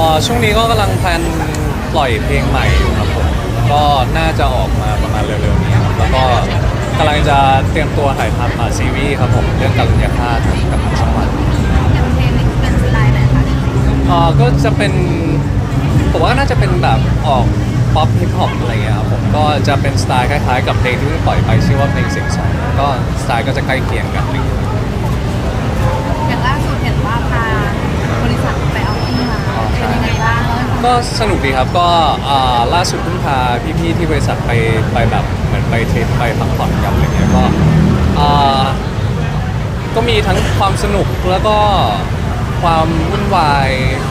อช่วงนี้ก็กำลังแพลนปล่อยเพลงใหม่อยู่ครับผมก็น่าจะออกมาประมาณเร็วๆนี้ครับแล้วก็กำลังจะเตรียมตัวถ่ายทำอ่าซีรีส์ครับผมเรื่องกัลยาฆาตกับทางช่องวันอย่างเพลงนี้เป็นสไตล์ไหนคะเออก็จะเป็นผมว่าน่าจะเป็นแบบออกป๊อปฮิปฮอปอะไรเงี้ยครับผมก็จะเป็นสไตล์คล้ายๆ กับเพลงที่เพิ่งปล่อยไปชื่อว่าเพลงเสียงสองก็สไตล์ก็จะใกล้เคียงกันอะไรเงี้ยอย่างล่าสุดเห็นว่าพาบริษัทไปเอาที่มาเป็นยังไงบ้าง ก็สนุกดีครับก็อ่าล่าสุดเพิ่งพาพี่ๆที่บริษัทไปไปแบบเหมือนไปทริปไปพักผ่อนกันอะไรเงี้ยก็อ่าก็มีทั้งความสนุกแล้วก็ความวุ่นวาย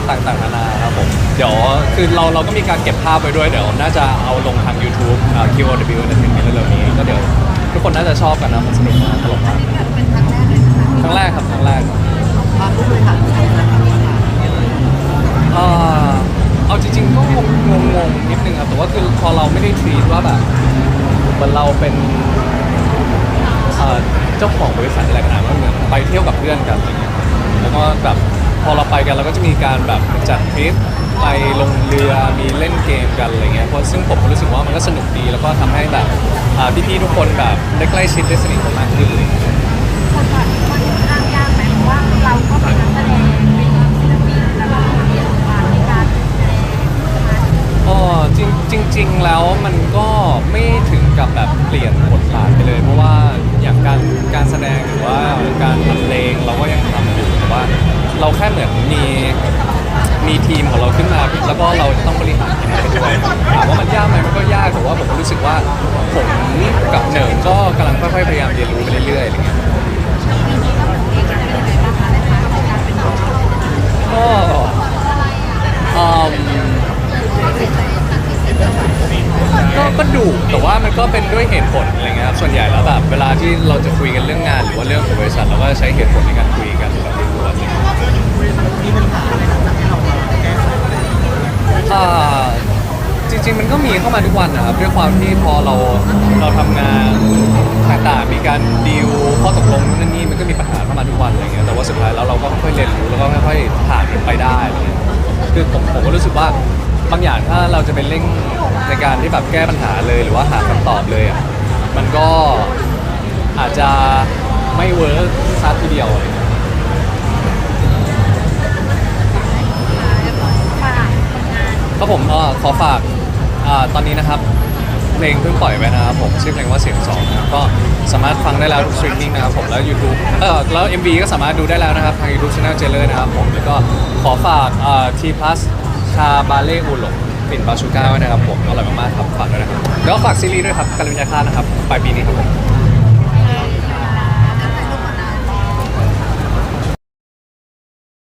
ต่างๆนานาครับผมเดี๋ยวคือเราเราก็มีการเก็บภาพไว้ด้วยเดี๋ยวน่าจะเอาลงทาง YouTube อ่า QOW ในถึงเร็วๆนี้ก็เดี๋ยวทุกคนน่าจะชอบกันนะมันสนุกมากตลกมากนี่แบบเป็นครั้งแรกเลยนะคะครั้งแรกครับครั้งแรกพาผู้บริหารไปนะคะ อนเราเป็นเอ่อเจ้าของบริษัทอะไรขนาดนั้นมันเหมือนไปเที่ยวกับเพื่อนกันอะไรเงี้ยแล้วก็แบบพอเราไปกันเราก็จะมีการแบบจัดทริปไปลงเรือมีเล่นเกมกันอะไรเงี้ยเพราะซึ่งผมก็รู้สึกว่ามันก็สนุกดีแล้วก็ทำให้แบบอ่าพี่ๆทุกคนแบบได้ใกล้ชิดได้สนิทกันมากขึ้นเลย คนก่อนค่อนข้างยากไหมเพราะว่าเราก็เป็นนักแสดงเป็นศิลปินแล้วก็เรียนมาในการแสดงมา อ๋อจริงจริง ๆ แล้วมันก็ไม่ถึง กับแบบเปลี่ยนบทบาทไปเลย เพราะว่าอย่างการการแสดงหรือว่าการทำเพลงเราก็ยังทำอยู่แต่ว่า เราแค่เหมือนมีมีทีมของเราขึ้นมา แล้วก็เราจะต้องบริหารทีมไปด้วยถามว่ามันยากไหมมันก็ยากแต่ว่าผมรู้สึกว่าผมกับเหนิงก็กำลังค่อยๆพยายามเรียนรู้ไปเรื่อยๆอะไรเงี้ย ปีนี้ก็เองจะเป็นยังไงบ้างคะในพาร์ทของการเป็นนักแสดง ก็อืม ก็ดุแต่ว่ามันก็เป็นด้วยเหตุผลอะไรเงี้ยครับส่วนใหญ่แล้วแบบเวลาที่เราจะคุยกันเรื่องงาน หรือว่าเรื่องของบริษัทเราก็จะใช้เหตุผลในการคุยกันแบบล้วนๆอะไรเงี้ยมีปัญหาอะไรหลังจากที่เราแก้ไขอ่าจริงๆมันก็มีเข้ามาทุกวันนะครับด้วยความที่พอเราเราทำงานต่างๆมีการดีลข้อตกลงนู่นนนนี่มันก็มีปัญหาเข้ามาทุกวันอะไรเงี้ยแต่ว่าสุดท้ายแล้วเราก็ค่อยๆเรียนรู้แล้วก็ค่อยๆผ่านมันไปได้อะไรเงี้ยคือผมผมก็รู้สึกว่าบางอย่างถ้าเราจะเป็นเร่ง ในการที่แบบแก้ปัญหาเลยหรือว่าหาคำตอบเลยอะมันก็อาจจะไม่เวิร์กซะทีเดียวอะไรเงี้ยกผลงานครับผมเอ่อขอฝากอ่าตอนนี้นะครับ เพลงเพิ่งปล่อยไปนะครับผมชื่อเพลงว่าเสียงสองนะครับก็สามารถฟังได้แล้วทุกสตรีมมิ่งนะครับผมแล้ว YouTube เออแล้ว MV ก็สามารถดูได้แล้วนะครับ ทาง YouTube Channel เจเลอร์นะครับผมแล้วก็ขอฝากอ่า T plus ชาบาเล่อูหลง ปิ่นบาชูก้าไว้นะครับผมอร่อยมากๆครับฝากด้วยนะครับแล้วก็ฝากซีรีส์ด้วยครับการิญญาคาตนะครับปลายปีนี้ครับผม